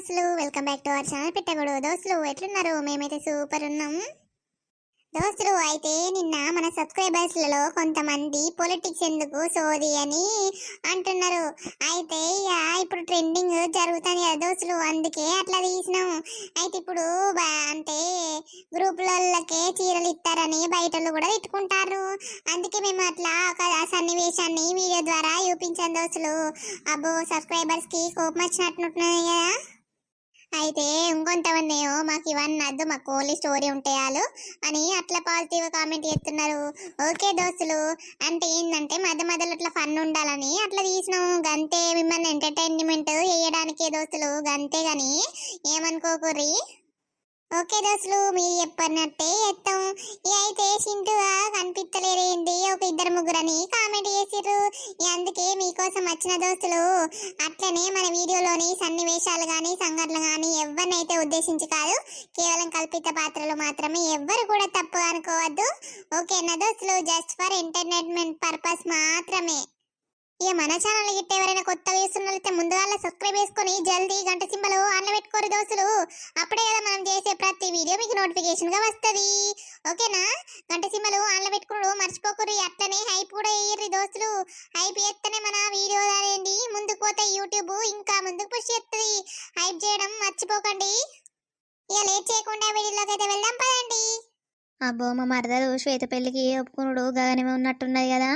దోస్తులు welcome back to our channel పెట్టకూడదు దోస్తులు ఎట్లున్నారు? మేమైతే సూపర్ ఉన్నాం. దోస్తులు అయితే నిన్న మన సబ్స్క్రైబర్స్లలో కొంతమంది పొలిటిక్స్ ఎందుకు సోది అని అంటున్నారు. అయితే ఇప్పుడు ట్రెండింగ్ జరుగుతుంది కదా దోస్తులు అందుకే అట్లా తీసినాం. అయితే ఇప్పుడు అంటే గ్రూపులకే చీరలు ఇస్తారని బయటలు కూడా తిట్టుకుంటారు. అందుకే మేము అట్లా ఒక సన్నివేశాన్ని వీడియో ద్వారా చూపించాం దోస్తులు. అబ్బో సబ్స్క్రైబర్స్కి కోపం వచ్చినట్టున్నాయి కదా. అయితే ఇంకొంతమంది ఏమో మాకు ఇవన్నీ వద్దు మాకు ఓన్లీ స్టోరీ ఉంటాయాలు అని అట్లా పాజిటివ్ కామెంట్ చేస్తున్నారు. ఓకే దోస్తులు అంటే ఏంటంటే మధ్య మధ్యలో అట్లా ఫన్ ఉండాలని అట్లా తీసినాము. గంతే మిమ్మల్ని ఎంటర్టైన్మెంట్ చేయడానికే దోస్తులు గంతే కానీ ఏమనుకోకూరి ఓకే దోస్తులు మీరు చెప్పన్నట్టే ఎత్తాం ఇక అయితే చింటుగా కనిపించలేరేంది ఒక ఇద్దరు ముగ్గురని కామెంట్ చేసిర్రు. అందుకే మీకోసం వచ్చిన దోస్తులు అట్లనే మన వీడియోలోని సన్నివేశాలు కానీ సంఘటనలు కానీ ఎవరినైతే ఉద్దేశించి కాదు కేవలం కల్పిత పాత్రలు మాత్రమే ఎవ్వరు కూడా తప్పు అనుకోవద్దు. ఓకేనా దోస్తులు? జస్ట్ ఫర్ ఎంటర్టైన్మెంట్ పర్పస్ మాత్రమే. ఇక మన ఛానల్ గిట్ట ఎవరైనా కొత్త వేస్తున్నట్లయితే ముందుగా సబ్స్క్రైబ్ చేసుకొని జల్దీ గంట సింబలు అన్న పెట్టుకోరు దోస్తులు. అప్పుడే కదా మనం చేసే ప్రతి వీడియో మీకు నోటిఫికేషన్గా వస్తది. ఓకేనా గంట సింబలు అన్న పెట్టుకున్నాడు మర్చిపోకుర్రి అట్లనే హైప్ కూడా వేయర్రి దోస్తులు. హైప్ చేస్తేనే మన వీడియో అనేది ముందుకు పోతే యూట్యూబ్ ఇంకా ముందుకు పుష్ చేస్తుంది హైప్ చేయడం మర్చిపోకండి. ఇక లేట్ చేయకుండా వీడియోలోకి అయితే వెళ్దాం పదండి. అబ్బో మా మరదలు శ్వేత పెళ్ళికి ఒప్పుకున్నాడు గగనమే ఉన్నట్టున్నది కదా.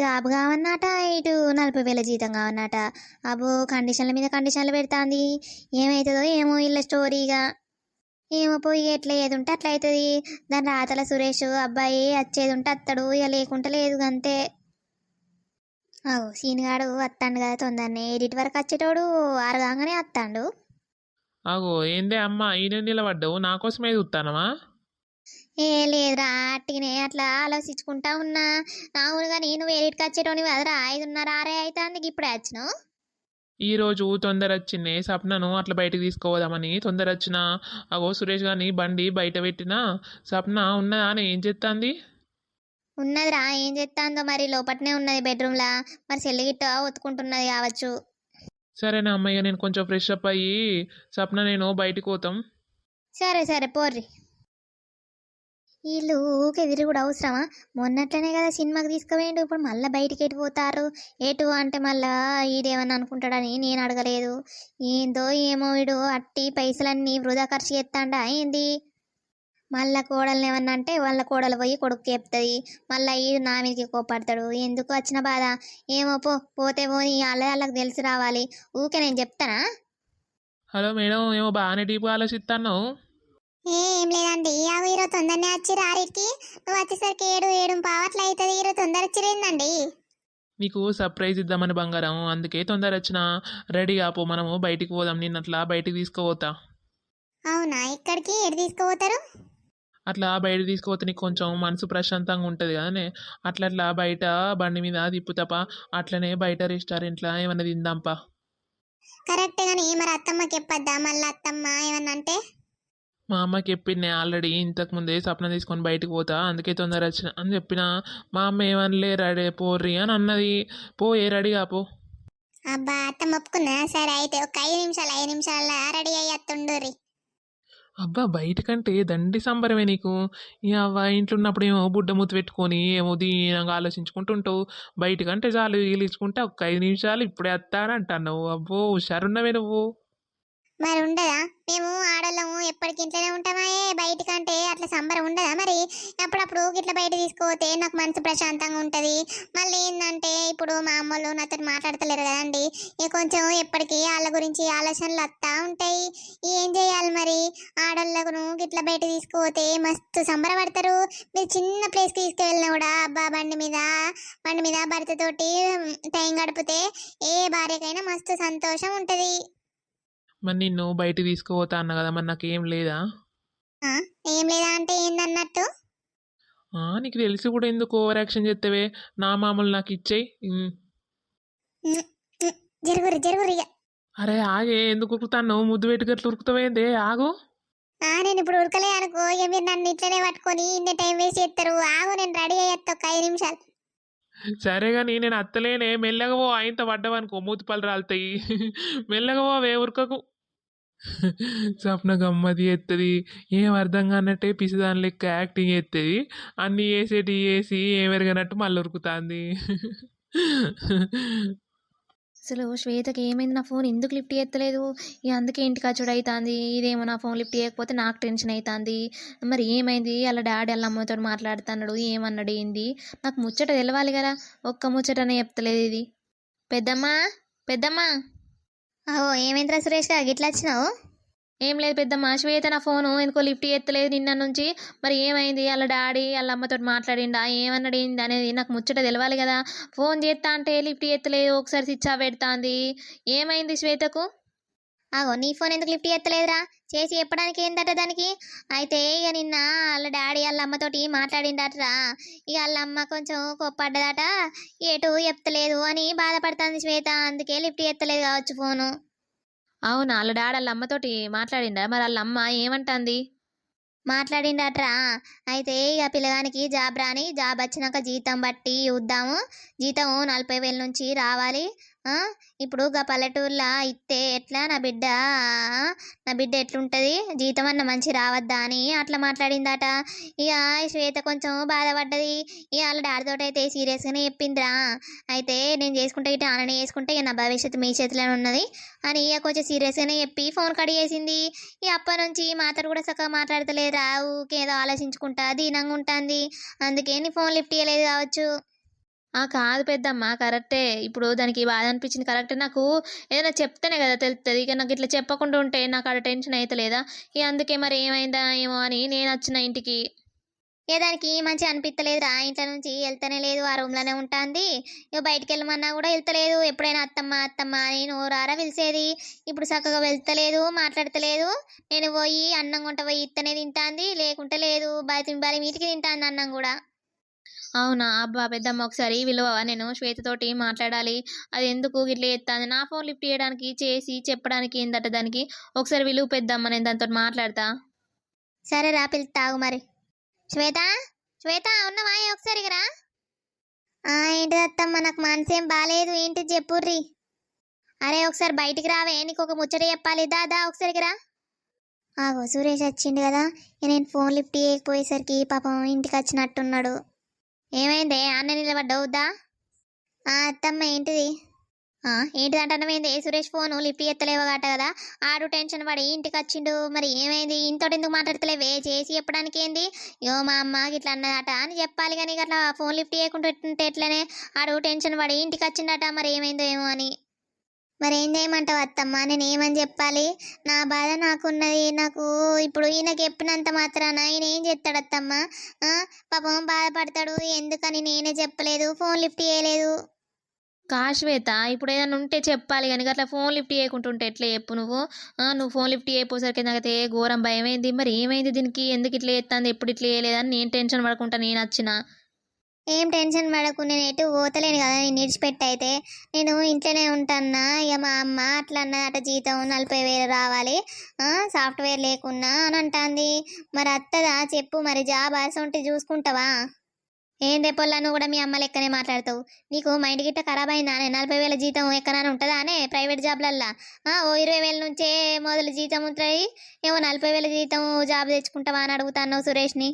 జాబ్ కావన్నట ఇటు నలభై వేల జీతం కావన్నట. అబ్బో కండిషన్ల మీద కండిషన్లు పెడతాంది. ఏమవుతుందో ఏమో వీళ్ళ స్టోరీగా. ఏమో పోయి ఎట్లా ఏది ఉంటే అట్లా అవుతుంది. దాని రాతల సురేష్ అబ్బాయి వచ్చేది ఉంటే అత్తడు ఇక లేకుంటే లేదు అంతే అవు సీనిగాడు వస్తాడు కదా తొందరనే. ఎడిట్ వరకు వచ్చేటోడు ఆరుగానే వస్తాడు అగో ఏందే అమ్మ ఈయన నిలబడ్డావు? నా కోసమే చూస్తానమా ఏ లేదురా అట్టినే అట్లా ఆలోచించుకుంటా ఉన్నా. అవునుగా నేను వేరేటికి వచ్చేటోని కదరా ఐదున్నర ఆరే అయితే అందుకు ఇప్పుడే వచ్చినావు ఈ రోజు తొందర వచ్చింది సప్నను అట్లా బయటకు తీసుకోదామని తొందర వచ్చిన. అగో సురేష్ గాని బండి బయట పెట్టిన. సప్న ఉన్నదా అని ఏం చెప్తాంది ఉన్నదిరా ఏం చేస్తాందో మరి లోపట్నే ఉన్నది బెడ్రూమ్లా. మరి సెల్లి గిట్ట ఒత్తుకుంటున్నది కావచ్చు. సరేనా అమ్మయ్య నేను కొంచెం ఫ్రెష్ అప్ అయ్యి సప్న నేను బయటికి పోతాం. సరే సరే పోర్రి. వీళ్ళు ఊకే కూడా అవసరమా? మొన్నట్లనే కదా సినిమాకి తీసుకుపోయిండు. ఇప్పుడు మళ్ళీ బయటికి ఎటు పోతారు? ఎటు అంటే మళ్ళా ఈడేమన్నా అనుకుంటాడని నేను అడగలేదు. ఏందో ఏమో వీడు అట్టి పైసలన్నీ వృధా ఖర్చు చేస్తాండా ఏంది? మళ్ళా కోడల్ని ఏమన్నా అంటే వాళ్ళ కోడలు పోయి కొడుకు చెప్తుంది. మళ్ళీ ఈ నా మీదకి కోపడతాడు ఎందుకు వచ్చిన బాధ? ఏమో పో పోతే పోని వాళ్ళ వాళ్ళకి తెలిసి రావాలి. ఊకే నేను చెప్తానా? హలో మేడం ఏమో బాగానే డీప్గా ఆలోచిస్తాను ఏం లేదండి. ఆ ఈరోజు తొందరనే వచ్చి రారికి నువ్వు వచ్చేసరికి ఏడు ఏడు పావట్లు అవుతుంది. ఈరోజు తొందర వచ్చిరేందండి? నీకు సర్ప్రైజ్ ఇద్దామని బంగారం. అందుకే తొందర వచ్చిన రెడీగా పో మనము బయటికి పోదాం. నిన్నట్లా బయటికి తీసుకుపోతా. అవునా? ఎక్కడికి? ఎటు తీసుకుపోతారు? అట్లా బయట తీసుకుపోతే నీకు కొంచెం మనసు ప్రశాంతంగా ఉంటుంది కదనే. అట్లా అట్లా బయట బండి మీద తిప్పుతప అట్లనే బయట రెస్టారెంట్లో ఏమన్నా తిందాంపా కరెక్ట్ గాని మరి అత్తమ్మకి చెప్పొద్దా? మళ్ళీ అత్తమ్మ ఏమన్నా అంటే? మా అమ్మకి చెప్పింది ఆల్రెడీ ఇంతకు ముందే సప్న తీసుకొని బయటకు పోతా అందుకే తొందర వచ్చిన అని చెప్పిన. మా అమ్మ ఏమనలే రెడీ పోర్రి అని అన్నది. పో ఏ రెడీగా పో. అబ్బా అత్తమ్మ ఒప్పుకున్నా సరే అయితే ఒక ఐదు నిమిషాలు ఐదు నిమిషాల రెడీ అయ్యి అత్తుండురి అబ్బా బయటకంటే దండి సంబరమే నీకు. ఈ అవ్వ ఇంట్లో ఉన్నప్పుడు ఏమో బుడ్డ మూత పెట్టుకొని ఏమో దీనంగా ఆలోచించుకుంటుంటావు. బయటకంటే చాలు వీలించుకుంటే ఒక ఐదు నిమిషాలు ఇప్పుడే వస్తానంటున్నావు అబ్బో హుషారున్నవే నువ్వు. మరి ఉండదా? మేము ఆడోళ్ళము ఎప్పటికి ఇంట్లోనే ఉంటామాయే బయటికంటే అట్లా సంబరం ఉండదా మరి? అప్పుడప్పుడు ఇట్లా బయట తీసుకుపోతే నాకు మనసు ప్రశాంతంగా ఉంటుంది. మళ్ళీ ఏంటంటే ఇప్పుడు మా అమ్మలు నాతో మాట్లాడతలేరు కదండి. ఇక కొంచెం ఎప్పటికీ వాళ్ళ గురించి ఆలోచనలు వస్తూ ఉంటాయి. ఏం చేయాలి మరి? ఆడోళ్ళకును ఇట్లా బయట తీసుకుపోతే మస్తు సంబరపడతారు మీరు చిన్న ప్లేస్కి తీసుకువెళ్ళినా కూడా అబ్బా బండి మీద బండి మీద భర్తతోటి టైం గడిపితే ఏ భార్యకైనా మస్తు సంతోషం ఉంటుంది. మరి నిన్ను బయట తీసుకుపోతా అన్న కదా మరి నాకేం లేదా? ఏం లేదా అంటే ఏందన్నట్టు? నీకు తెలిసి కూడా ఎందుకు ఓవర్ యాక్షన్ చేస్తావే? నా మామూలు నాకు ఇచ్చేయి. జరుగురి జరుగురి. అరే ఆగే ఎందుకు ఉరుకుతాను ముద్దు పెట్టుకట్లు ఉరుకుతావేందే ఆగు. నేను ఇప్పుడు ఉరకలే అనుకో ఇక మీరు నన్ను ఇట్లనే పట్టుకొని ఇన్ని టైం వేస్ట్ చేస్తారు? ఆగు నేను రెడీ అయ్యేస్తా ఒక ఐదు నిమిషాలు. సరే కానీ నేను అత్తలేనే మెల్లగా పో ఆయనతో పడ్డావనుకో మూతిపళ్ళు రాలుతాయి. మెల్లగా పోవే ఉరకకు. స్వప్న గమ్మది చేస్తుంది ఏం అర్థం కానట్టే పిసిదాని లెక్క యాక్టింగ్ చేస్తుంది అన్నీ వేసేటి వేసి ఏం ఎరగనట్టు మళ్ళీ ఉరుకుతుంది అసలు శ్వేతకి ఏమైంది? నా ఫోన్ ఎందుకు లిఫ్ట్ చేస్తలేదు ఇక అందుకే ఇంటికి అచ్చుడు అవుతుంది ఇదేమో నా ఫోన్ లిఫ్ట్ చేయకపోతే నాకు టెన్షన్ అవుతుంది మరి ఏమైంది? వాళ్ళ డాడీ వాళ్ళ అమ్మతో మాట్లాడుతున్నాడు. ఏమన్నాడు? ఏంది? నాకు ముచ్చట తెలవాలి కదా. ఒక్క ముచ్చటనే చెప్తలేదు ఇది. పెద్దమ్మా? పెద్దమ్మా? ఓ ఏమైందిరా సురేష్ గారు గిట్లా వచ్చినావు? ఏం లేదు పెద్దమ్మ శ్వేత నా ఫోను ఎందుకో లిఫ్ట్ ఎత్తలేదు నిన్న నుంచి. మరి ఏమైంది? వాళ్ళ డాడీ వాళ్ళ అమ్మతో మాట్లాడిండా ఏమన్నాడు? ఏంది అనేది నాకు ముచ్చట తెలవాలి కదా. ఫోన్ చేస్తా అంటే లిఫ్ట్ ఎత్తలేదు ఒకసారి స్విచ్ ఆఫ్ పెడతాంది. ఏమైంది శ్వేతకు? అగో నీ ఫోన్ ఎందుకు లిఫ్ట్ ఎత్తలేదురా? చేసి చెప్పడానికి ఏందట దానికి? అయితే ఇక నిన్న వాళ్ళ డాడీ వాళ్ళ అమ్మతోటి మాట్లాడిండటరా ఇక వాళ్ళ అమ్మ కొంచెం కోప్పడ్డదట. ఎటు చెప్తలేదు అని బాధపడుతుంది శ్వేత. అందుకే లిఫ్ట్ ఎత్తలేదు కావచ్చు ఫోను. అవునా? వాళ్ళ డాడీ వాళ్ళ అమ్మతోటి మాట్లాడిండా మరి వాళ్ళ అమ్మ ఏమంటుంది? మాట్లాడిండట్రా అయితే ఇక పిల్లగానికి జాబ్ రాని జాబ్ వచ్చినాక జీతం బట్టి చూద్దాము. జీతం నలభై వేల నుంచి రావాలి. ఇప్పుడు గా పల్లెటూర్లో ఇస్తే ఎట్లా? నా బిడ్డ నా బిడ్డ ఎట్లుంటుంది? జీతం అన్న మంచి రావద్దా అని అట్లా మాట్లాడిందట. ఇక శ్వేత కొంచెం బాధపడ్డది. ఇక వాళ్ళ డాడీతో అయితే సీరియస్గానే చెప్పిందిరా. అయితే నేను చేసుకుంటే ఇటు ఆనని చేసుకుంటే ఇక నా భవిష్యత్తు మీ చేతిలోనే ఉన్నది అని ఇక కొంచెం సీరియస్గానే చెప్పి ఫోన్ కట్ చేసింది. ఈ అప్ప నుంచి మాతడు కూడా చక్కగా రావుకి ఏదో ఆలోచించుకుంటా దీనంగా ఉంటుంది. అందుకే నీ ఫోన్ లిఫ్ట్ చేయలేదు కావచ్చు. కాదు పెద్దమ్మ కరెక్టే. ఇప్పుడు దానికి బాధ అనిపించింది కరెక్టే. నాకు ఏదైనా చెప్తేనే కదా తెలుస్తుంది ఇక నాకు ఇట్లా చెప్పకుండా ఉంటే నాకు ఆడ టెన్షన్ అవుతలేదా ఇక అందుకే మరి ఏమైందా ఏమో అని నేను వచ్చిన ఇంటికి. ఏ దానికి మంచి అనిపించలేదురా ఇంట్లో నుంచి వెళ్తనే లేదు. ఆ రూమ్లోనే ఉంటుంది. ఇక బయటికి వెళ్ళమన్నా కూడా వెళ్తలేదు. ఎప్పుడైనా అత్తమ్మ అత్తమ్మ అని నోరారా పిలిచేది. ఇప్పుడు చక్కగా వెళ్తలేదు మాట్లాడతలేదు. నేను పోయి అన్నం కొంట పోయి ఇత్తనే తింటాంది. లేకుంటే లేదు. బయట బలి మీటికి తింటాంది అన్నం కూడా. అవునా? అబ్బా! పెద్దమ్మ ఒకసారి విలువవా? నేను శ్వేతతోటి మాట్లాడాలి. అది ఎందుకు ఇట్లా ఎత్తాంది నా ఫోన్ లిఫ్ట్ చేయడానికి చేసి చెప్పడానికి ఏందట దానికి? ఒకసారి విలువ పెద్దమ్మ నేను దాంతో మాట్లాడతా. సరే రా పిలుతావు మరి. శ్వేత? శ్వేత ఉన్నవా? ఒకసారి రా. ఏంటి అత్తమ్మ? నాకు మనసేం బాగాలేదు ఏంటి చెప్పుర్రి? అరే ఒకసారి బయటికి రావే. నీకు ఒక ముచ్చట చెప్పాలి. దాదా ఒకసారికి రా. ఆగో సురేష్ వచ్చిండు కదా. నేను ఫోన్ లిఫ్ట్ చేయకపోయేసరికి పాపం ఇంటికి వచ్చినట్టున్నాడు. ఏమైంది? అన్న నిలబడ్డవుద్దా? అత్తమ్మ ఏంటిది? ఏంటిది అంటున్నావేంది సురేష్ ఫోను? లిఫ్ట్ ఎత్తలేవగాట కదా? ఆడు టెన్షన్ పడి ఇంటికి వచ్చిండు. మరి ఏమైంది? ఇంతటి ఎందుకు మాట్లాడతలేవే? చేసి చెప్పడానికి ఏంది? యో మా అమ్మ ఇట్లా అన్నదట అని చెప్పాలి కానీ అట్లా ఫోన్ లిఫ్ట్ చేయకుండా ఎట్లనే? ఆడు టెన్షన్ పడి ఇంటికి వచ్చిండట. మరి ఏమైందో ఏమో అని. మరి ఏం చేయమంటావు అత్తమ్మ? నేను ఏమని చెప్పాలి? నా బాధ నాకున్నది నాకు ఇప్పుడు ఈయనకి చెప్పినంత మాత్రాన ఆయన ఏం చేస్తాడు అత్తమ్మ? పాపం బాధపడతాడు. ఎందుకని నేనే చెప్పలేదు? ఫోన్ లిఫ్ట్ చేయలేదు. కాశ్వేత ఇప్పుడు ఏదైనా ఉంటే చెప్పాలి కానీ అట్లా ఫోన్ లిఫ్ట్ చేయకుంటుంటే ఎట్లా చెప్పు నువ్వు? నువ్వు ఫోన్ లిఫ్ట్ చేయకపోసరికి నాకైతే ఘోరం భయమైంది. మరి ఏమైంది దీనికి? ఎందుకు ఇట్లా చేస్తుంది ఎప్పుడు ఇట్లా చేయలేదని నేను టెన్షన్ పడకుండా నేను వచ్చిన? ఏం టెన్షన్ పడకు నేను ఎటు పోతలేను కదా నేను విడిచిపెట్టయితే నేను ఇంట్లోనే ఉంటానా ఇక మా అమ్మ అట్లా అన్నదట జీతం నలభై వేలు రావాలి సాఫ్ట్వేర్ లేకున్నా అని అంటుంది. మరి అత్తదా చెప్పు మరి జాబ్ ఉంటే చూసుకుంటావా? ఏం రేపొల్లా నువ్వు కూడా మీ అమ్మ లెక్కనే మాట్లాడతావు. నీకు మైండ్ గిట్ట ఖరాబ్ అయిందానే నలభై వేల జీతం ఎక్కడైనా ఉంటుందా అనే ప్రైవేట్ జాబ్లల్లా? ఓ ఇరవై వేల నుంచే మొదలు జీతం ఉంటాయి ఏమో నలభై వేల జీతం జాబ్ తెచ్చుకుంటావా అని అడుగుతాను సురేష్ని.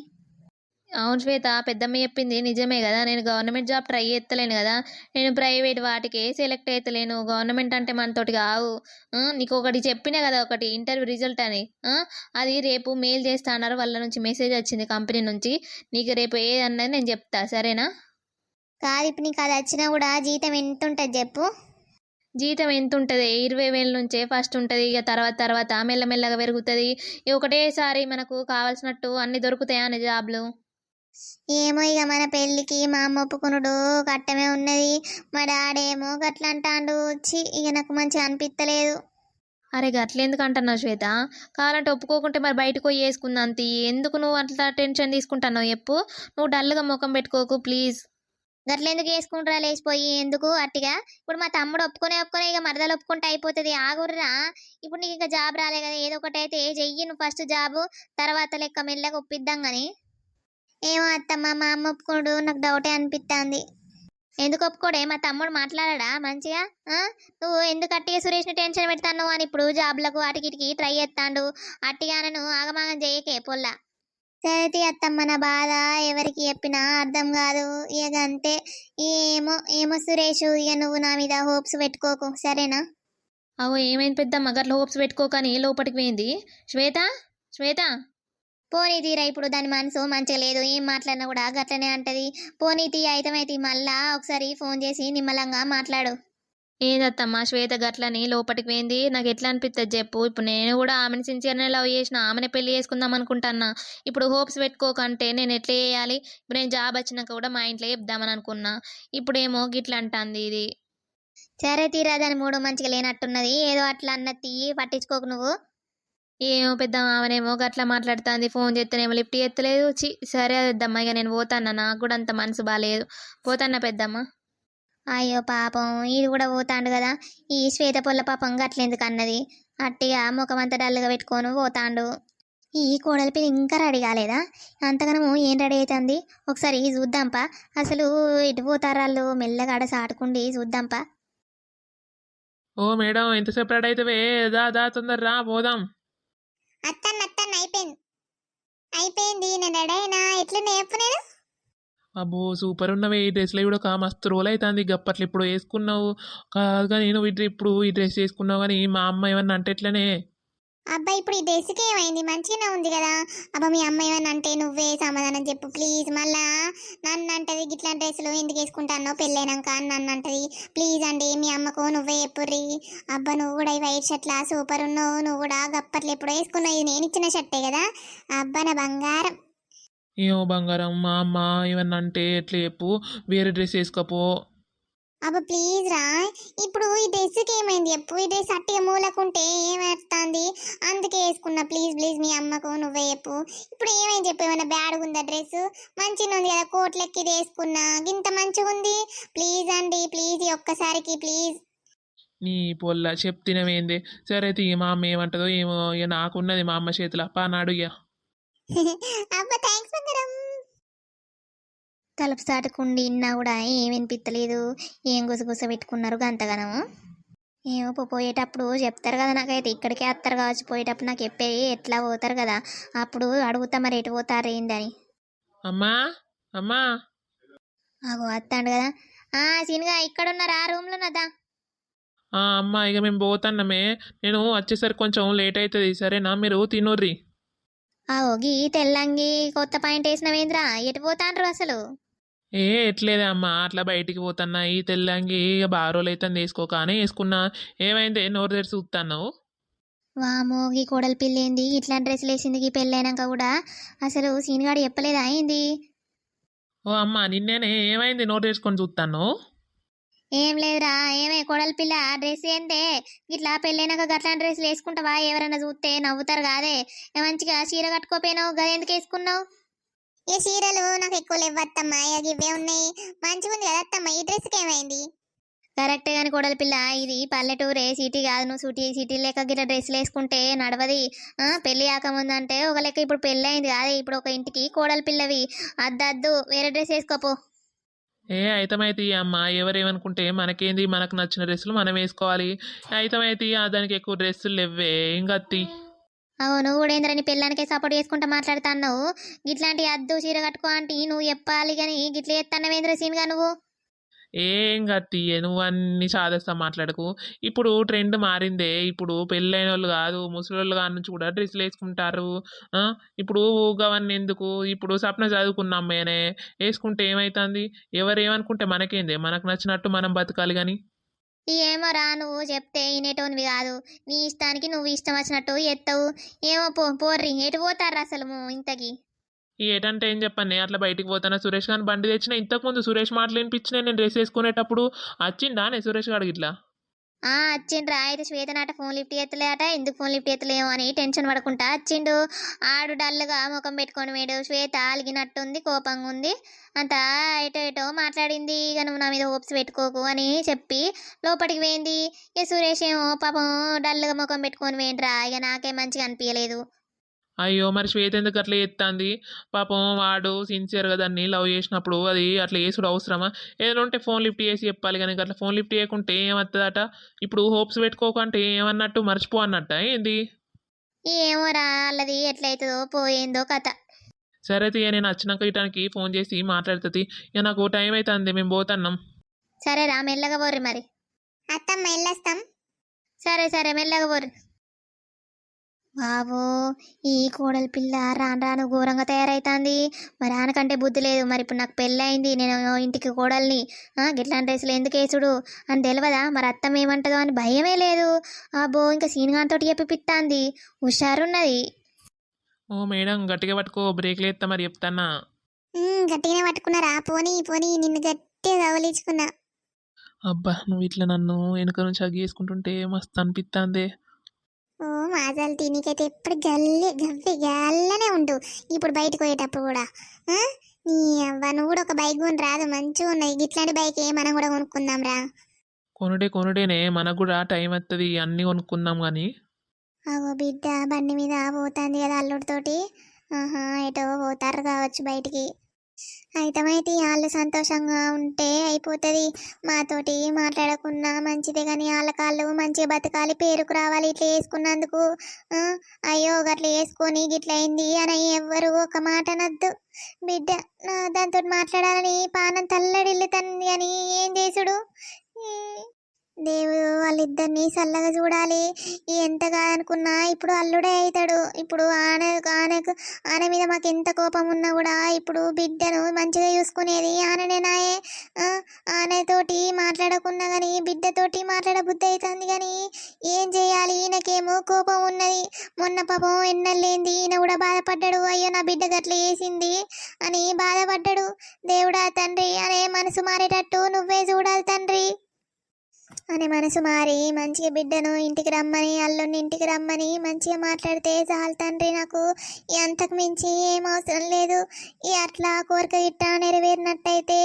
అవును శ్వేత పెద్దమ్మ చెప్పింది నిజమే కదా నేను గవర్నమెంట్ జాబ్ ట్రై చేస్తలేను కదా నేను ప్రైవేట్ వాటికి సెలెక్ట్ అవుతలేను గవర్నమెంట్ అంటే మనతోటి కావు. నీకు ఒకటి చెప్పినా కదా ఒకటి ఇంటర్వ్యూ రిజల్ట్ అని. అది రేపు మెయిల్ చేస్తా అన్నారు వాళ్ళ నుంచి మెసేజ్ వచ్చింది కంపెనీ నుంచి. నీకు రేపు ఏదన్నది నేను చెప్తా సరేనా? కాదు ఇప్పుడు నీకు అది వచ్చినా కూడా జీతం ఎంత ఉంటుంది చెప్పు. జీతం ఎంత ఉంటుంది ఇరవై వేల నుంచే ఫస్ట్ ఉంటుంది ఇక తర్వాత తర్వాత మెల్లమెల్లగా పెరుగుతుంది. ఒకటేసారి మనకు కావాల్సినట్టు అన్ని దొరుకుతాయా అనే జాబ్లు? ఏమో ఇక మన పెళ్ళికి మా అమ్మ ఒప్పుకునుడు కట్టమే ఉన్నది. మా డాడేమో గట్ల అంటాండు ఛీ ఇక నాకు మంచిగా అనిపిస్తలేదు అరే గట్లెందుకు అంటున్నావు శ్వేత? కావాలంటే ఒప్పుకోకుంటే మరి బయటకు పోయి వేసుకుందా అంత ఎందుకు నువ్వు అట్లా టెన్షన్ తీసుకుంటున్నావు చెప్పు. నువ్వు డల్గా ముఖం పెట్టుకోకు ప్లీజ్. గట్లెందుకు వేసుకుంటారా లేచిపోయి? ఎందుకు? అట్టిగా? ఇప్పుడు మా తమ్ముడు ఒప్పుకొని ఒప్పుకొని ఇక మరదలు ఒప్పుకుంటే అయిపోతుంది. ఆగుర్రా. ఇప్పుడు నీకు ఇక జాబ్ రాలే కదా. ఏదో ఒకటి అయితే చెయ్యి. నువ్వు ఫస్ట్ జాబు తర్వాత లెక్క మెల్లగా ఒప్పిద్దాం కానీ ఏమో అత్తమ్మ మా అమ్మ ఒప్పుకోడు నాకు డౌటే అనిపిస్తుంది ఎందుకు ఒప్పుకోడే? మా తమ్ముడు మాట్లాడా మంచిగా? నువ్వు ఎందుకు అట్టిగా సురేష్ని టెన్షన్ పెడతాను అని ఇప్పుడు జాబ్లకు వాటికి ట్రై చేస్తాడు అట్టిగానను ఆగమాగం చేయకే పొల్ల. సరే అత్తమ్మ నా బాధ ఎవరికి చెప్పినా అర్థం కాదు. ఇక అంతే. ఏమో ఏమో సురేష్ ఇక నువ్వు నా మీద హోప్స్ పెట్టుకోకు. సరేనా? అవో ఏమైంది పెద్దమ్మ? గట్ల హోప్స్ పెట్టుకోకని లోపలికి పోయింది? శ్వేత? శ్వేత? పోనీ తీరా ఇప్పుడు దాని మనసు మంచిగా లేదు ఏం మాట్లాడినా కూడా గట్లనే అంటది. పోనీ తీ అయితమైతే మళ్ళా ఒకసారి ఫోన్ చేసి నిమ్మలంగా మాట్లాడు. ఏందత్తమ్మా శ్వేత గట్లని లోపలికి పోయింది. నాకు ఎట్లా అనిపిస్తుంది చెప్పు. ఇప్పుడు నేను కూడా ఆమెను సిన్సియర్నే లవ్ చేసిన ఆమెనే పెళ్ళి చేసుకుందాం అనుకుంటాన్నా. ఇప్పుడు హోప్స్ పెట్టుకోకంటే నేను ఎట్లా చేయాలి? ఇప్పుడు నేను జాబ్ వచ్చినాక కూడా మా ఇంట్లో చెప్దామని అనుకున్నా. ఇప్పుడేమో గిట్లా అంటుంది ఇది. సరే తీరా దాని మూడు మంచిగా లేనట్టున్నది. ఏదో అట్లా అన్నది తీయి పట్టించుకోకు నువ్వు. ఏమో పెద్ద ఆమెనేమో గట్లా మాట్లాడుతుంది ఫోన్ చేస్తేనేమో లిఫ్ట్ చేస్తలేదు చి సరే పెద్దమ్మ ఇక నేను పోతాన్నా నాకు కూడా అంత మనసు బాగాలేదు పోతాన్నా పెద్దమ్మ? అయ్యో పాపం ఇది కూడా పోతాండు కదా. ఈ శ్వేత పొల్ల పాపం గట్లెందుకు అన్నది? అట్టిగా ముఖం అంతా డల్గా పెట్టుకొని పోతాండు. ఈ కోడలి పిల్ల ఇంకా రెడీ కాలేదా? అంతగానము ఏం రెడీ అవుతుంది ఒకసారి చూద్దాంపా. అసలు ఎటు పోతారు వాళ్ళు? మెల్లగా ఆడ సాటుకుండి చూద్దాంపా. ఓ మేడం ఎంతసేపు రెడీ అవుతావే దా దా తొందర రా పోదాం. అత్తన్న అత్తన్న అయిపోయింది. అయిపోయింది నేను రెడీ ఎట్లా నేర్పు నేను. అబ్బో సూపర్ ఉన్నవే. ఈ డ్రెస్లో కూడా ఒక మస్తు రోల్ అవుతుంది గప్పట్లు ఇప్పుడు వేసుకున్నావు? కాదు కానీ నేను ఈ ఇప్పుడు ఈ డ్రెస్ వేసుకున్నావు కానీ మా అమ్మ ఏమన్నా అంటే ఎట్లనే? అబ్బా ఇప్పుడు ఈ డ్రెస్కి ఏమైంది? మంచిగానే ఉంది కదా. అబ్బా మీ అమ్మ ఏమన్నా అంటే నువ్వే సమాధానం చెప్పు ప్లీజ్. మళ్ళా నన్ను అంటది గిట్లా డ్రెస్సులు ఎందుకు వేసుకుంటానో పెళ్ళైనాక నన్ను అంటది. ప్లీజ్ అండి మీ అమ్మకు నువ్వే చెప్పుర్రి. అబ్బా నువ్వు కూడా ఈ వైట్ షర్ట్లా సూపర్ ఉన్నావు. నువ్వు కూడా గప్పట్లు ఎప్పుడో వేసుకున్నావు ఇది నేను ఇచ్చిన షర్టే కదా. అబ్బా నా బంగారం. ఏమో బంగారం మా అమ్మ ఏమన్నా అంటే ఎట్లా చెప్పు. వేరే డ్రెస్ వేసుకోపో. అబ్బా ప్లీజ్ రా. ఇప్పుడు ఈ డ్రెస్కి ఏమైంది చెప్పు? ఈ డ్రెస్ అట్టిగా మూలకుంటే ఏమేస్తుంది అందుకే వేసుకున్నా. ప్లీజ్ ప్లీజ్ మీ అమ్మకు నువ్వే చెప్పు. ఇప్పుడు ఏమైంది చెప్పు? ఏమైనా బ్యాడ్గా ఉందా డ్రెస్ మంచిగా ఉంది కదా కోట్లెక్కి ఇది వేసుకున్నా. ఇంత మంచిగా ఉంది ప్లీజ్ అండి ప్లీజ్ ఒక్కసారికి ప్లీజ్ నీ పొల్ల చెప్తినవేంది సరే అయితే మా అమ్మ ఏమంటదో ఏమో ఇక నాకున్నది మా అమ్మ చేతిలో. పా నాడు ఇక అబ్బా థ్యాంక్స్ బంగారం తలుపు సాటుకుండి ఇన్నా కూడా ఏం వినిపించలేదు ఏం గుసగుస పెట్టుకున్నారు గంతగనము ఏమో పోయేటప్పుడు చెప్తారు కదా నాకైతే. ఇక్కడికే వస్తారు కావచ్చు. పోయేటప్పుడు నాకు చెప్పేది ఎట్లా పోతారు కదా. అప్పుడు అడుగుతా మరి ఎటు పోతారు ఏందని. అమ్మా అమ్మా. అగో వస్తాడు కదా. ఆ సీనుగా ఇక్కడ ఉన్నారా రూమ్లో ఆ, అమ్మ ఇక మేము పోతున్నామే. నేను వచ్చేసరికి కొంచెం లేట్ అవుతుంది సరేనా? మీరు తినుర్రి. ఆ ఒగి తెల్లంగి కొత్త పాయింట్ వేసినవేంద్రా ఎటు పోతాండ్రు అసలు? ఏ ఎట్లేదే అమ్మ అట్లా బయటికి పోతున్నా ఈ తెల్లంగి ఇక బాగా రోజులు అయితే వేసుకోక అని వేసుకున్నా. ఏమైంది నోరు తెరిచి చూస్తున్నావు వామో ఈ కోడలి పిల్లేంది ఇట్లా డ్రెస్సులు వేసింది ఈ పెళ్ళైనాక కూడా అసలు సీనుగాడు చెప్పలేదా ఏంది? ఓ అమ్మ నిన్నేనే ఏమైంది నోరు తెరుచుకొని చూస్తాను ఏం లేదురా ఏమే కోడలి పిల్ల డ్రెస్ ఏందే? ఇట్లా పెళ్ళైనాక గట్లాంటి డ్రెస్సులు వేసుకుంటావా? ఎవరైనా చూస్తే నవ్వుతారు కాదే. మంచిగా చీర కట్టుకోపోయినావు గది ఎందుకు వేసుకున్నావు? ఈ చీరలు నాకు ఎక్కువ లేవత్తమ్మా. ఇక ఇవే ఉన్నాయి. మంచిగా ఉంది కదా అత్తమ్మ. ఈ డ్రెస్కి ఏమైంది? కరెక్టే కానీ కోడలి పిల్ల ఇది పల్లెటూరే. సిటీ కాదు నువ్వు. సిటీ సిటీ లెక్క గిట్ల డ్రెస్సులు వేసుకుంటే నడవది. ఆ, పెళ్ళి కాకముందంటే ఒక లెక్క ఇప్పుడు పెళ్ళి అయింది కాదే. ఇప్పుడు ఒక ఇంటికి కోడలి పిల్లవి. అద్దద్దు వేరే డ్రెస్ వేసుకోపో. ఏ అయితమైతే ఈ అమ్మ. ఎవరేమనుకుంటే మనకేంది? మనకు నచ్చిన డ్రెస్సులు మనం వేసుకోవాలి. అయితమైతే ఆ దానికి ఎక్కువ డ్రెస్సులు లేవే ఇంకా అత్తి అవు నువ్వు కూడా ఏంద్రని పెళ్ళానికే సపోర్ట్ చేసుకుంటూ మాట్లాడుతున్నావు? ఇట్లాంటి అద్దు చీర కట్టుకో అంటే నువ్వు చెప్పాలి కానీ గిట్ల ఎత్తన్నవేంద్ర సీన్గా నువ్వు? ఏం కత్తి నువ్వు అన్ని సాధిస్తా మాట్లాడకు. ఇప్పుడు ట్రెండ్ మారిందే. ఇప్పుడు పెళ్ళైన వాళ్ళు కాదు ముసలోళ్ళు కాని నుంచి కూడా డ్రెస్సులు వేసుకుంటారు. ఇప్పుడు గవన్నీ ఎందుకు? ఇప్పుడు సప్న చదువుకున్న మేనే. వేసుకుంటే ఏమవుతుంది ఎవరు ఏమనుకుంటే మనకేంది? మనకు నచ్చినట్టు మనం బతకాలి కానీ ఏమో రా నువ్వు చెప్తే వినేటోనివి కాదు. నీ ఇష్టానికి నువ్వు ఇష్టం వచ్చినట్టు ఎత్తవు. ఏమో పో పోర్రి ఎటు పోతారు అసలు ఇంతకి? ఏటంటే ఏం చెప్పండి అట్లా బయటికి పోతానా? సురేష్ గారిని బండి తెచ్చిన ఇంతకుముందు సురేష్ మాటలు వినిపించిన నేను డ్రెస్ వేసుకునేటప్పుడు. వచ్చిందా నే సురేష్ గారికి ఇట్లా? వచ్చిండ్రా అయితే శ్వేతనాట ఫోన్ లిఫ్ట్ చేస్తలేట ఎందుకు ఫోన్ లిఫ్ట్ చేస్తలేమో అని టెన్షన్ పడకుండా వచ్చిండు ఆడు డల్గా ముఖం పెట్టుకొని వేడు శ్వేత అలిగినట్టుంది కోపంగా ఉంది. అంతా ఎటో ఎటో మాట్లాడింది. ఇక నువ్వు నా మీద హోప్స్ పెట్టుకోకు అని చెప్పి లోపలికి పోయింది. ఇక సురేష్ ఏమో పాపం డల్గా ముఖం పెట్టుకొని వేయండిరా ఇక నాకే మంచిగా అనిపించలేదు అయ్యో మరి శ్వేత ఎందుకు అట్లా ఎత్తాంది పాపం వాడు సిన్సియర్గా దాన్ని లవ్ చేసినప్పుడు అది అట్లా చేసుడు అవసరమా? ఏదైనా ఉంటే ఫోన్ లిఫ్ట్ చేసి చెప్పాలి కానీ అట్లా ఫోన్ లిఫ్ట్ చేయకుంటే ఏమవుతుందట ఇప్పుడు హోప్స్ పెట్టుకోకంటే ఏమన్నట్టు మర్చిపో అన్నట్ట ఏంది? ఏమోరా అల్లది ఎట్లయితుందో పోయిందో కథ. సరే తీయ నేను వచ్చినాక ఇటానికి ఫోన్ చేసి మాట్లాడుతుంది. ఇక నాకు టైం అవుతుంది మేము పోతున్నాం. సరేరా మెల్లగా పోర్రి మరి. అత్తమ్మ వెళ్ళొస్తాం. సరే సరే మెల్లగా పోర్రి. బాబో ఈ కోడలి పిల్ల రాను రాను ఘోరంగా తయారైతుంది. మరి ఆనకంటే బుద్ధి లేదు. మరి ఇప్పుడు నాకు పెళ్ళయింది. నేను ఇంటికి కోడల్ని గిట్లాంటి డ్రెస్సులు ఎందుకు వేసుడు? అని తెలియదా మరి అత్తం ఏమంటుందో అని భయమే లేదు. అబ్బో ఇంకా సీన్గాంతో చెప్పిపిత్తాంది. హుషారున్నది. ఓ మేడం గట్టిగా పట్టుకో. బ్రేక్లు ఎత్తా మరి చెప్తానా గట్టిగానే పట్టుకున్నారా? పోనీ పోనీ నిన్ను గట్టిగా కవలించుకున్నా అబ్బా నువ్వు ఇట్లా నన్ను వెనుక నుంచి అగ్గి వేసుకుంటుంటే మస్తు అనిపిస్తుంది ఓ మాజాలు తినీకైతే ఎప్పుడు గల్లి గవ్వి గల్లనే ఉండు. ఇప్పుడు బయటకు పోయేటప్పుడు కూడా? నీ అవ్వ నువ్వు కూడా ఒక బైక్ కొని రాదు మంచిగా ఉన్నది ఇట్లాంటి బైక్ ఏ మనం కూడా కొనుక్కుందాం రా. కొనుడే కొనుడేనే. మనకు కూడా టైం వస్తుంది అన్నీ కొనుక్కుందాం కానీ అవో బిడ్డ బండి మీద పోతాంది కదా అల్లుడితోటి. ఆహా ఎటో పోతారు కావచ్చు బయటికి. అయితమైతే వాళ్ళు సంతోషంగా ఉంటే అయిపోతుంది. మాతోటి మాట్లాడకున్నా మంచిదే కానీ వాళ్ళ కాళ్ళు మంచిగా బతకాలి పేరుకు రావాలి ఇట్లా వేసుకున్నందుకు అయ్యో గట్ల వేసుకొని గిట్ల అయింది అని ఎవ్వరు ఒక మాట అనద్దు. బిడ్డ నా దాంతో మాట్లాడాలని పానం తల్లడిల్లుతుంది అని ఏం చేసుడు? దేవుడు వాళ్ళిద్దరిని చల్లగా చూడాలి. ఎంతగా అనుకున్నా ఇప్పుడు అల్లుడే అవుతాడు. ఇప్పుడు ఆన ఆనకు ఆన మీద మాకు ఎంత కోపం ఉన్నా కూడా ఇప్పుడు బిడ్డను మంచిగా చూసుకునేది ఆననేనాయే నాయే. ఆనతోటి మాట్లాడకున్నా కానీ బిడ్డతోటి మాట్లాడబుద్ధి అవుతుంది కానీ ఏం చేయాలి? ఈయనకేమో కోపం ఉన్నది. మొన్న పాపం ఎన్నెళ్ళేంది ఈయన కూడా బాధపడ్డాడు. అయ్యో నా బిడ్డ గట్ల వేసింది అని బాధపడ్డాడు. దేవుడా తండ్రి అనే మనసు మారేటట్టు నువ్వే చూడాలి తండ్రి. అని మనసు మారి మంచిగా బిడ్డను ఇంటికి రమ్మని అల్లుని ఇంటికి రమ్మని మంచిగా మాట్లాడితే చాలు తండ్రి నాకు ఈ అంతకు మించి ఏం అవసరం లేదు. ఈ అట్లా కోరిక గిట్ట నెరవేరినట్టయితే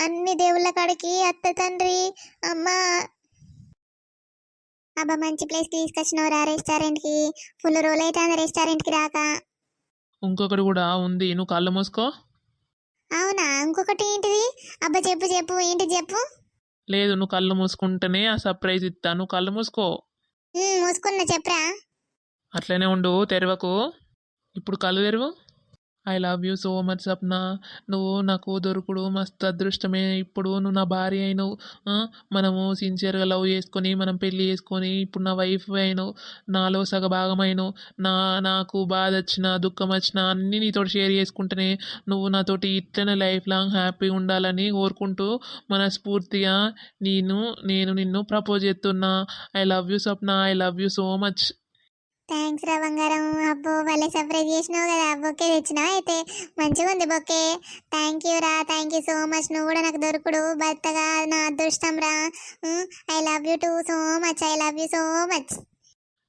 అన్ని దేవుళ్ళ కాడికి అత్త తండ్రి అమ్మా. అబ్బా మంచి ప్లేస్ తీసుకొచ్చినవరా రెస్టారెంట్కి ఫుల్ రోల్ అవుతుంది రెస్టారెంట్కి రాక. ఇంకొకటి కూడా ఉంది నువ్వు కళ్ళు మూసుకో. అవునా? ఇంకొకటి ఏంటిది? అబ్బా చెప్పు చెప్పు ఏంటి చెప్పు? లేదు నువ్వు కళ్ళు మూసుకుంటేనే ఆ సర్ప్రైజ్ ఇస్తా నువ్వు కళ్ళు మూసుకో. మూసుకున్నా చెప్పరా? అట్లనే ఉండు తెరవకు. ఇప్పుడు కళ్ళు తెరువు. I love you so much Sapna నువ్వు నాకు దొరుకుడు మస్తు అదృష్టమే. ఇప్పుడు నువ్వు నా భార్య అయినవు. మనము సిన్సియర్గా లవ్ చేసుకొని మనం పెళ్ళి చేసుకొని ఇప్పుడు నా వైఫ్ అయినవు. నాలో సగభాగమైనవు నా నాకు బాధ వచ్చిన దుఃఖం వచ్చిన అన్నీ నీతో షేర్ చేసుకుంటేనే నువ్వు నాతోటి ఇట్లనే లైఫ్ లాంగ్ హ్యాపీగా ఉండాలని కోరుకుంటూ మనస్ఫూర్తిగా నేను నేను నిన్ను ప్రపోజ్ చేస్తున్నా. I love you Sapna I love you so much thanks రా బంగారం. అబ్బో భలే సర్ప్రైజ్ చేసినావు కదా. బొక్కే తెచ్చినావు అయితే? మంచిగా ఉంది బొక్కే థ్యాంక్ యూ రా. థ్యాంక్ యూ సో మచ్ నువ్వు కూడా నాకు దొరుకుడు. భర్తగా నా అదృష్టం రా. I love you too so much I love you so much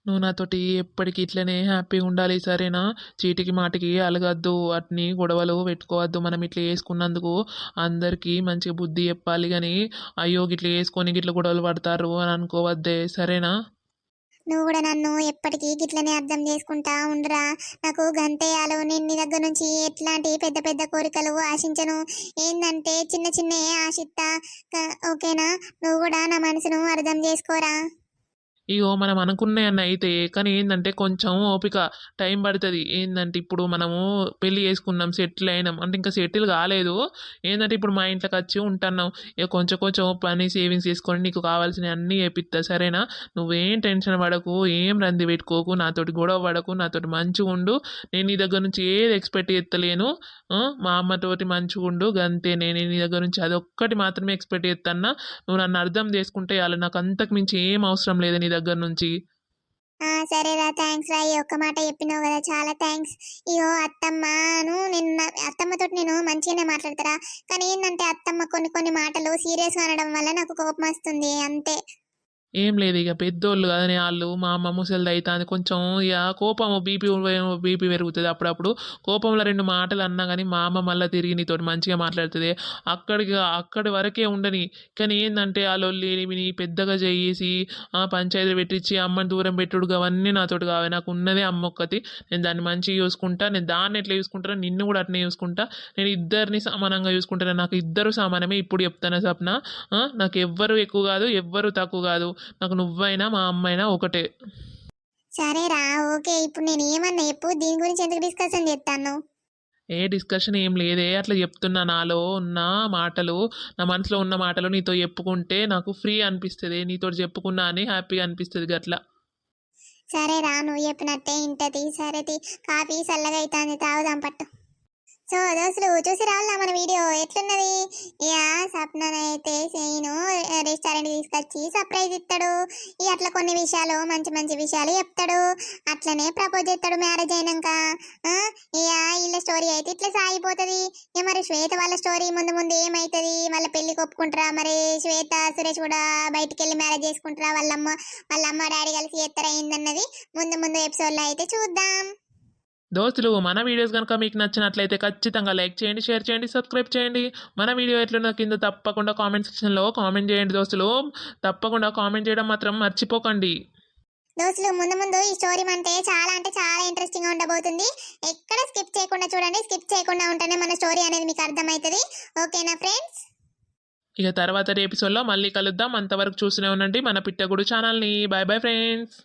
నువ్వు నాతోటి ఎప్పటికీ ఇట్లనే హ్యాపీగా ఉండాలి సరేనా? చీటికి మాటికి అలగద్దు. వాటిని గొడవలు పెట్టుకోవద్దు. మనం ఇట్లా వేసుకున్నందుకు అందరికీ మంచిగా బుద్ధి చెప్పాలి కానీ అయ్యో గిట్ల వేసుకొని గిట్ల గొడవలు పడతారు అని అనుకోవద్దే. సరేనా? నువ్వు కూడా నన్ను ఎప్పటికీ గిట్లనే అర్థం చేసుకుంటా ఉండురా. నాకు గంతేయాలు నేను నీ దగ్గర నుంచి ఎట్లాంటి పెద్ద పెద్ద కోరికలు ఆశించను. ఏందంటే చిన్న చిన్నయే ఆశిస్తా ఓకేనా? నువ్వు కూడా నా మనసును అర్థం చేసుకోరా? ఇగో మనం అనుకున్నాయన్న అయితే కానీ ఏంటంటే కొంచెం ఓపిక టైం పడుతుంది. ఏంటంటే ఇప్పుడు మనము పెళ్ళి చేసుకున్నాం సెటిల్ అయినాం అంటే ఇంకా సెటిల్ కాలేదు. ఏంటంటే ఇప్పుడు మా ఇంట్లోకి వచ్చి ఉంటున్నాం. ఇక కొంచెం కొంచెం పని సేవింగ్స్ చేసుకొని నీకు కావాల్సినవి అన్నీ చేపిస్తా సరేనా? నువ్వేం టెన్షన్ పడకు ఏం రంది పెట్టుకోకు నాతోటి గొడవ పడకు నాతోటి మంచిగా ఉండు. నేను నీ దగ్గర నుంచి ఏది ఎక్స్పెక్ట్ చేస్తలేను మా అమ్మతోటి మంచిగా ఉండు గంతే. నేను నీ దగ్గర నుంచి అదొక్కటి మాత్రమే ఎక్స్పెక్ట్ చేస్తాన్నా నువ్వు నన్ను అర్థం చేసుకుంటే అలా నాకు అంతకు మించి ఏం అవసరం లేదు నీ దగ్గర నుంచి. ఆ సరేరా థ్యాంక్స్ రా. ఈ ఒక్క మాట చెప్పినావు కదా చాలా థ్యాంక్స్ ఇగో అత్తమ్మను నిన్న అత్తమ్మతో నేను మంచిగానే మాట్లాడతారా? కానీ ఏంటంటే అత్తమ్మ కొన్ని కొన్ని మాటలు సీరియస్గా అనడం వల్ల నాకు కోపం వస్తుంది అంతే. ఏం లేదు ఇక పెద్దోళ్ళు కదనే వాళ్ళు మా అమ్మ ముసలిది అవుతుంది కొంచెం ఇక కోపం బీపీ బీపీ పెరుగుతుంది అప్పుడప్పుడు. కోపంలో రెండు మాటలు అన్నా కానీ మా అమ్మ మళ్ళీ తిరిగి నీతో మంచిగా మాట్లాడుతుంది. అక్కడికి అక్కడి వరకే ఉండని. కానీ ఏంటంటే వాళ్ళు లొల్లిని పెద్దగా చేసి పంచాయతీ పెట్టించి అమ్మని దూరం పెట్టుడు అవన్నీ నాతోటి కావాలి నాకు ఉన్నదే అమ్మ ఒక్కతి. నేను దాన్ని మంచిగా చూసుకుంటా నేను దాన్ని ఎట్లా చూసుకుంటానో నిన్ను కూడా అట్నే చూసుకుంటా. నేను ఇద్దరిని సమానంగా చూసుకుంటాను. నాకు ఇద్దరు సమానమే. ఇప్పుడు చెప్తాను సప్న? నాకు ఎవ్వరు ఎక్కువ కాదు ఎవ్వరు తక్కువ కాదు. నాకు నువ్వైనా మా అమ్మైనా ఒకటే. సరేరా ఓకే ఇప్పుడు నేను ఏమన్నా చెప్పు దీని గురించి ఎందుకు డిస్కషన్ చేస్తాను ఏ డిస్కషన్ ఏం లేదే అట్లా చెప్తున్నా నాలో ఉన్న మాటలు నా మనసులో ఉన్న మాటలు నీతో చెప్పుకుంటే నాకు ఫ్రీ అనిపిస్తుంది నీతో చెప్పుకున్నా అని హ్యాపీగా అనిపిస్తుంది గట్లా. సరేరా నువ్వు చెప్పినట్టే ఇంటది సరే. కాఫీ చల్లగా అవుతుంది తాగుదాం పట్టు. సో దోస్తులు చూసి రావాలా మన వీడియో? ఎట్లున్నది? ఇక సప్ననైతే సేను రెస్టారెంట్ తీసుకొచ్చి సర్ప్రైజ్ ఇస్తాడు ఇక అట్లా కొన్ని విషయాలు మంచి మంచి విషయాలు చెప్తాడు. అట్లనే ప్రపోజ్ చేస్తాడు మ్యారేజ్ అయినాక. ఇయా ఇక వీళ్ళ స్టోరీ అయితే ఇట్లా సాగిపోతుంది. ఇక మరి శ్వేత వాళ్ళ స్టోరీ ముందు ముందు ఏమవుతుంది వాళ్ళ పెళ్ళికి ఒప్పుకుంటారా మరి? శ్వేత సురేష్ కూడా బయటికి వెళ్ళి మ్యారేజ్ చేసుకుంటారా? వాళ్ళమ్మ వాళ్ళ అమ్మ డాడీ కలిసి చేస్తారా ఏందన్నది ముందు ముందు ఎపిసోడ్లో అయితే చూద్దాం. దోస్తులు మన వీడియోస్ కనుక మీకు నచ్చినట్లయితే ఖచ్చితంగా లైక్ చేయండి షేర్ చేయండి సబ్స్క్రైబ్ చేయండి. మన వీడియో ఎట్లున్న కింద తప్పకుండా కామెంట్ సెక్షన్లో కామెంట్ చేయండి దోస్తులు. తప్పకుండా కామెంట్ చేయడం మాత్రం మర్చిపోకండి. దోస్తులు ముందు ముందు ఈ స్టోరీ అంటే చాలా అంటే చాలా ఇంట్రెస్టింగ్గా ఉండబోతుంది. ఎక్కడ స్కిప్ చేయకుండా చూడండి స్కిప్ చేయకుండా ఉంటేనే మన స్టోరీ అనేది మీకు అర్థమవుతుంది. ఓకేనా ఫ్రెండ్స్? ఇక తర్వాత ఎపిసోడ్లో మళ్ళీ కలుద్దాం. అంతవరకు చూస్తూనే ఉండండి మన పిట్టగుడు ఛానల్ని. Bye bye friends.